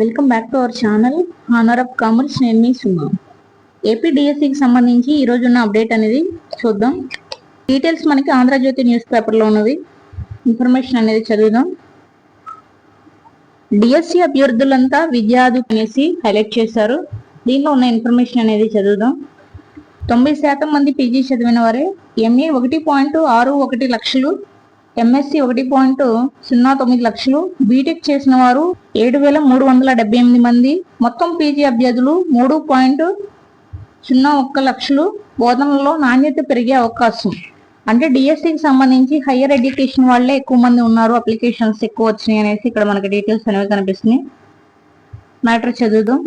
Welcome back to our channel honour of commerce నేను మీ సుమా. AP డిఎస్సికి సంబంధించి ఈరోజు ఉన్న అప్డేట్ అనేది చూద్దాం. డీటెయిల్స్ మనకి ఆంధ్రజ్యోతి న్యూస్ పేపర్లో ఉన్నది ఇన్ఫర్మేషన్ అనేది చదువుదాం. డిఎస్సి అభ్యర్థులంతా విద్యార్థి అనేసి హైలైట్ చేశారు. దీనిలో ఉన్న ఇన్ఫర్మేషన్ అనేది చదువుదాం. తొంభై శాతం మంది పీజీ చదివిన వారే ఎంఏ ఒకటి పాయింట్ ఆరు ఒకటి లక్షలు ఎంఎస్సి ఒకటి పాయింట్ సున్నా తొమ్మిది లక్షలు. బీటెక్ చేసిన వారు ఏడు వేల మూడు వందల డెబ్బై ఎనిమిది మంది. మొత్తం పీజీ అభ్యర్థులు మూడు పాయింట్ సున్నా ఒక్క లక్షలు. బోధనలో నాణ్యత పెరిగే అవకాశం. అంటే డిఎస్సికి సంబంధించి హయ్యర్ ఎడ్యుకేషన్ వాళ్ళే ఎక్కువ మంది ఉన్నారు. అప్లికేషన్స్ ఎక్కువ వచ్చినాయి అనేసి ఇక్కడ మనకి డీటెయిల్స్ అనేవి కనిపిస్తున్నాయి. మ్యాటర్ చదువుదాం.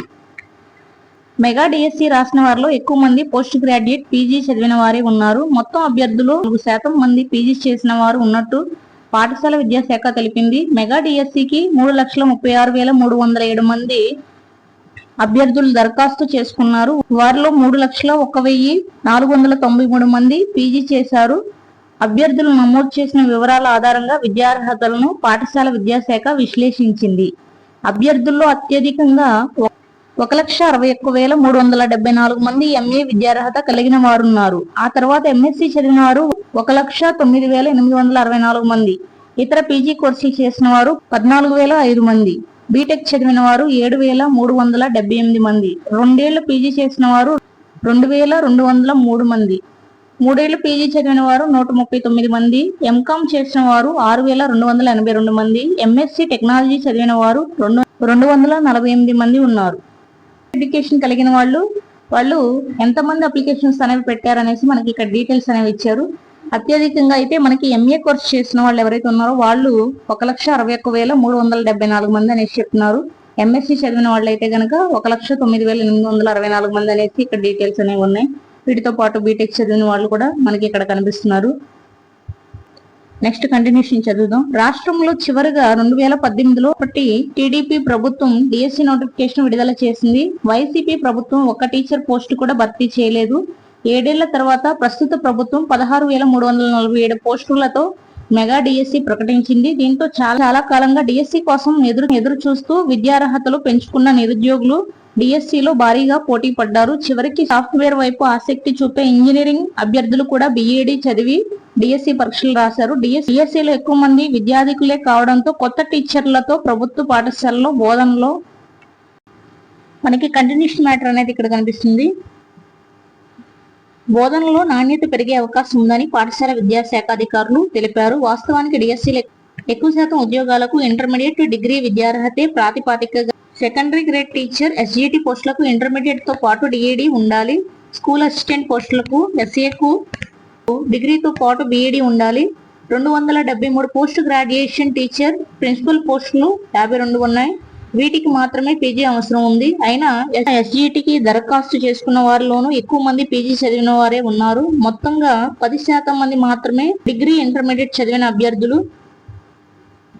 మెగా డిఎస్సి రాసిన వారిలో ఎక్కువ మంది పోస్ట్ గ్రాడ్యుయేట్ పీజీ చదివిన వారే ఉన్నారు. మొత్తం అభ్యర్థులు నాలుగు శాతం మంది పీజీ చేసిన వారు ఉన్నట్టు పాఠశాల విద్యాశాఖ తెలిపింది. మెగా డిఎస్సికి మూడు లక్షల ముప్పై ఆరు వేల మూడు వందల ఏడు మంది అభ్యర్థులు దరఖాస్తు చేసుకున్నారు. వారిలో మూడు లక్షల ఒక వెయ్యి నాలుగు వందల తొంభై మూడు మంది పీజీ చేశారు. అభ్యర్థులు నమోదు చేసిన వివరాల ఆధారంగా విద్యార్హతలను పాఠశాల విద్యాశాఖ విశ్లేషించింది. అభ్యర్థుల్లో అత్యధికంగా ఒక లక్ష అరవై ఒక్క వేల మూడు వందల డెబ్బై నాలుగు మంది ఎంఏ విద్యార్హత కలిగిన వారు ఉన్నారు ఆ తర్వాత ఎంఎస్సి చదివిన వారు ఒక లక్ష తొమ్మిది వేల ఎనిమిది వందల అరవై నాలుగు మంది. ఇతర పీజీ కోర్సులు చేసిన వారు పద్నాలుగు వేల ఐదు మంది. బీటెక్ చదివిన వారు ఏడు వేల మూడు వందల డెబ్బై ఎనిమిది మంది. రెండేళ్ళు పీజీ చేసిన వారు రెండు వేల రెండు వందల మూడు మంది. మూడేళ్ళు పీజీ చదివిన వారు నూట ముప్పై తొమ్మిది మంది. ఎంకామ్ చేసిన వారు ఆరు వేల రెండు వందల ఎనభై రెండు మంది. ఎంఎస్సి టెక్నాలజీ చదివిన వారు రెండు రెండు వందల నలభై ఎనిమిది మంది ఉన్నారు. ఎడ్యుకేషన్ కలిగిన వాళ్ళు వాళ్ళు ఎంతమంది అప్లికేషన్స్ అనేవి పెట్టారనేసి మనకి ఇక్కడ డీటెయిల్స్ అనేవి ఇచ్చారు. అత్యధికంగా అయితే మనకి ఎంఏ కోర్స్ చేసిన వాళ్ళు ఎవరైతే ఉన్నారో వాళ్ళు ఒక లక్ష అరవై ఒక్క వేల మూడు వందల డెబ్బై నాలుగు మంది అనేసి చెప్తున్నారు. ఎంఎస్సి చదివిన వాళ్ళు అయితే కనుక ఒక లక్ష తొమ్మిది వేల ఎనిమిది వందల అరవై నాలుగు మంది అనేసి ఇక్కడ డీటెయిల్స్ అనేవి ఉన్నాయి. వీటితో పాటు బీటెక్ చదివిన వాళ్ళు కూడా మనకి ఇక్కడ కనిపిస్తున్నారు. నెక్స్ట్ కంటిన్యూషన్ చదువుదాం. రాష్ట్రంలో చివరిగా రెండు వేల పద్దెనిమిదిలో ఒకటి టీడీపీ ప్రభుత్వం డిఎస్సి నోటిఫికేషన్ విడుదల చేసింది. వైసీపీ ప్రభుత్వం ఒక్క టీచర్ పోస్ట్ కూడా భర్తీ చేయలేదు. ఏడేళ్ళ తర్వాత ప్రస్తుత ప్రభుత్వం పదహారు వేల మూడు వందల నలభై ఏడు పోస్టులతో మెగా డిఎస్సి ప్రకటించింది. దీంతో చాలా చాలా కాలంగా డిఎస్సి కోసం ఎదురు ఎదురు చూస్తూ విద్యార్హతలు పెంచుకున్న నిరుద్యోగులు డిఎస్సి లో భారీగా పోటీ పడ్డారు. చివరికి సాఫ్ట్వేర్ వైపు ఆసక్తి చూపే ఇంజనీరింగ్ అభ్యర్థులు కూడా బిఏడి చదివి డిఎస్సి పరీక్షలు రాశారు. డిఎస్సి ఎక్కువ మంది విద్యార్థికులే కావడంతో కొత్త టీచర్లతో ప్రభుత్వ పాఠశాలలో బోధనలో మనకి కంటిన్యూషన్ మ్యాటర్ అనేది ఇక్కడ కనిపిస్తుంది. బోధనలో నాణ్యత పెరిగే అవకాశం ఉందని పాఠశాల విద్యాశాఖ అధికారులు తెలిపారు. వాస్తవానికి డిఎస్సీలు ఎక్కువ శాతం ఉద్యోగాలకు ఇంటర్మీడియట్ డిగ్రీ విద్యార్హతే ప్రాతిపాదికగా సెకండరీ గ్రేడ్ టీచర్ ఎస్జిటి పోస్టులకు ఇంటర్మీడియట్తో పాటు డిఈడి ఉండాలి. స్కూల్ అసిస్టెంట్ పోస్టులకు ఎస్ఏకు డిగ్రీతో పాటు బిఏడి ఉండాలి. రెండు వందల డెబ్బై మూడు పోస్ట్ గ్రాడ్యుయేషన్ టీచర్ ప్రిన్సిపల్ పోస్టులు యాభై రెండు ఉన్నాయి. వీటికి మాత్రమే పీజీ అవసరం ఉంది. అయినా ఎస్జిటికి దరఖాస్తు చేసుకున్న వారిలోనూ ఎక్కువ మంది పీజీ చదివిన వారే ఉన్నారు. మొత్తంగా పది శాతం మంది మాత్రమే డిగ్రీ ఇంటర్మీడియట్ చదివిన అభ్యర్థులు.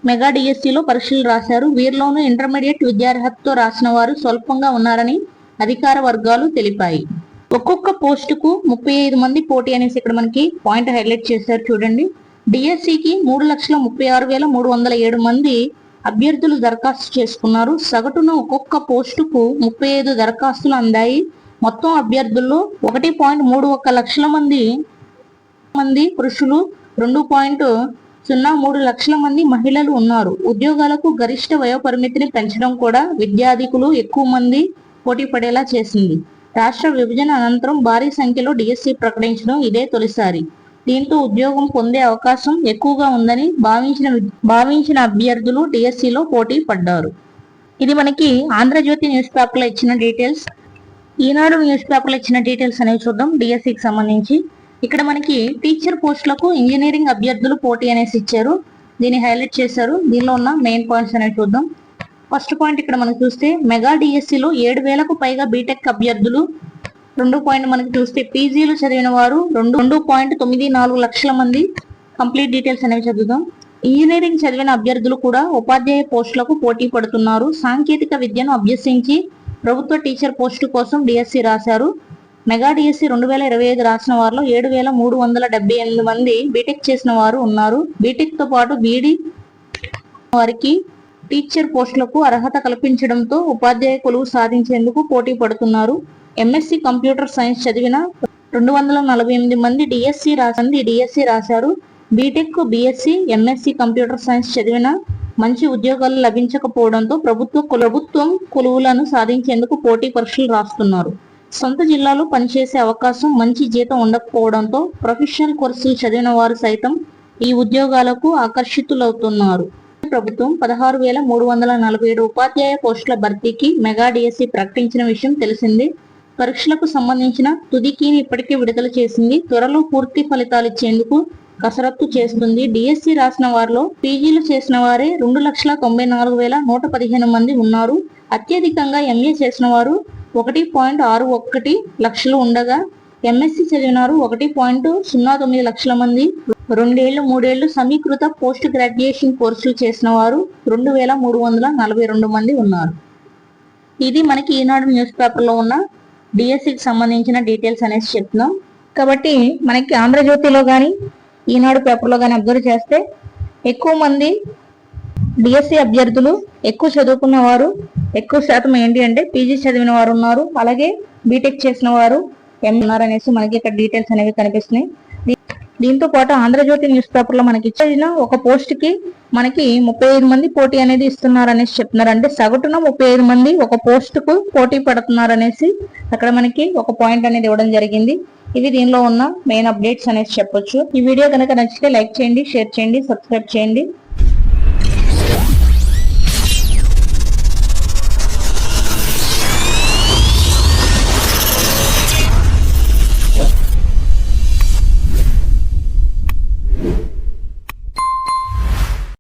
మెగా డిఎస్సిలో పరీక్షలు రాశారు. వీరిలోనూ ఇంటర్మీడియట్ విద్యార్హతతో రాసిన వారు స్వల్పంగా ఉన్నారని అధికార వర్గాలు తెలిపాయి. ఒక్కొక్క పోస్టుకు ముప్పై ఐదు మంది పోటీ అనేసి ఇక్కడ మనకి పాయింట్ హైలైట్ చేశారు చూడండి. డిఎస్సికి మూడు లక్షల ముప్పై ఆరు వేల మూడు వందల ఏడు మంది అభ్యర్థులు దరఖాస్తు చేసుకున్నారు. సగటున ఒక్కొక్క పోస్టుకు ముప్పై ఐదు దరఖాస్తులు అందాయి. మొత్తం అభ్యర్థుల్లో ఒకటి పాయింట్ మూడు ఒక్క లక్షల మంది మంది పురుషులు రెండు పాయింట్ సున్నా మూడు లక్షల మంది మహిళలు ఉన్నారు. ఉద్యోగాలకు గరిష్ట వయోపరిమితిని పెంచడం కూడా విద్యాధికులు ఎక్కువ మంది పోటీ పడేలా చేసింది. రాష్ట్ర విభజన అనంతరం భారీ సంఖ్యలో డిఎస్సి ప్రకటించడం ఇదే తొలిసారి. దీంతో ఉద్యోగం పొందే అవకాశం ఎక్కువగా ఉందని భావించిన భావించిన అభ్యర్థులు డిఎస్సిలో పోటీ పడ్డారు. ఇది మనకి ఆంధ్రజ్యోతి న్యూస్ పేపర్లో ఇచ్చిన డీటెయిల్స్. ఈనాడు న్యూస్ పేపర్లో ఇచ్చిన డీటెయిల్స్ అనేవి చూద్దాం. డిఎస్సికి సంబంధించి ఇక్కడ మనకి టీచర్ పోస్టులకు ఇంజనీరింగ్ అభ్యర్థులు పోటీ అనేసి ఇచ్చారు. దీన్ని హైలైట్ చేశారు. దీనిలో ఉన్న మెయిన్ పాయింట్స్ అనేవి చూద్దాం. ఫస్ట్ పాయింట్ ఇక్కడ మనం చూస్తే మెగా డిఎస్సిలో ఏడు వేలకు పైగా బీటెక్ అభ్యర్థులు. రెండు పాయింట్ మనకి చూస్తే పీజీలు చదివిన వారు రెండు రెండు పాయింట్ తొమ్మిది నాలుగు లక్షల మంది. కంప్లీట్ డీటెయిల్స్ అనేవి చదువుదాం. ఇంజనీరింగ్ చదివిన అభ్యర్థులు కూడా ఉపాధ్యాయ పోస్టులకు పోటీ పడుతున్నారు. సాంకేతిక విద్యను అభ్యసించి ప్రభుత్వ టీచర్ పోస్టు కోసం డిఎస్సి రాశారు. మెగా డిఎస్సి రెండు వేల ఇరవై ఐదు రాసిన వారిలో ఏడు వేల మూడు వందల డెబ్బై ఎనిమిది మంది బీటెక్ చేసిన వారు ఉన్నారు. బీటెక్తో పాటు బీడీ వారికి టీచర్ పోస్టులకు అర్హత కల్పించడంతో ఉపాధ్యాయ కొలువు సాధించేందుకు పోటీ పడుతున్నారు. ఎంఎస్సి కంప్యూటర్ సైన్స్ చదివిన రెండు వందల నలభై ఎనిమిది మంది డిఎస్సి రాసింది డిఎస్సి రాశారు. BTech BSc MSc computer science చదివిన మంచి ఉద్యోగాలు లభించకపోవడంతో ప్రభుత్వ ప్రభుత్వం కొలువులను సాధించేందుకు పోటీ పరీక్షలు రాస్తున్నారు. సొంత జిల్లాలో పనిచేసే అవకాశం మంచి జీతం ఉండకపోవడంతో ప్రొఫెషనల్ కోర్సులు చదివిన వారు సైతం ఈ ఉద్యోగాలకు ఆకర్షితులవుతున్నారు. ప్రభుత్వం పదహారు వేల మూడు వందల నలభై ఏడు ఉపాధ్యాయ పోస్టుల భర్తీకి మెగా డిఎస్సి ప్రకటించిన విషయం తెలిసిందే. పరీక్షలకు సంబంధించిన తుదికీని ఇప్పటికే విడుదల చేసింది. త్వరలో పూర్తి ఫలితాలు ఇచ్చేందుకు కసరత్తు చేస్తుంది. డిఎస్సి రాసిన వారిలో పీజీలు చేసిన వారే రెండు లక్షల తొంభై నాలుగు వేల నూట పదిహేను మంది ఉన్నారు. అత్యధికంగా ఎంఏ చేసిన వారు ఒకటి పాయింట్ ఆరు ఒకటి లక్షలు ఉండగా ఎంఎస్సి చదివినారు ఒకటి పాయింట్ సున్నా తొమ్మిది లక్షల మంది. రెండేళ్ళు మూడేళ్ళు సమీకృత పోస్ట్ గ్రాడ్యుయేషన్ కోర్సులు చేసిన వారు రెండు వేల మూడు వందల నలభై రెండు మంది ఉన్నారు. ఇది మనకి ఈనాడు న్యూస్ పేపర్లో ఉన్న డిఎస్సికి సంబంధించిన డీటెయిల్స్ అనేసి చెప్తున్నాం. కాబట్టి మనకి ఆంధ్రజ్యోతిలో కానీ ఈనాడు పేపర్లో కానీ అబ్జర్వ్ చేస్తే ఎక్కువ మంది డిఎస్సి అభ్యర్థులు ఎక్కువ చదువుకున్న వారు ఎక్కువ శాతం ఏంటి అంటే పీజీ చదివిన వారు ఉన్నారు. అలాగే బీటెక్ చేసిన వారు ఎంఆర్ అనేసి మనకి ఇక్కడ డీటెయిల్స్ అనేవి కనిపిస్తున్నాయి. దీంతో పాటు ఆంధ్రజ్యోతి న్యూస్ పేపర్లో మనకి ఇచ్చిన ఒక పోస్ట్కి మనకి ముప్పై ఐదు మంది పోటీ అనేది ఇస్తున్నారు అనేసి చెప్తున్నారు. అంటే సగటున ముప్పై ఐదు మంది ఒక పోస్ట్కు పోటీ పడుతున్నారు అనేసి అక్కడ మనకి ఒక పాయింట్ అనేది ఇవ్వడం జరిగింది. ఇవి దీనిలో ఉన్న మెయిన్ అప్డేట్స్ అనేసి చెప్పొచ్చు. ఈ వీడియో కనుక నచ్చితే లైక్ చేయండి షేర్ చేయండి సబ్స్క్రైబ్ చేయండి.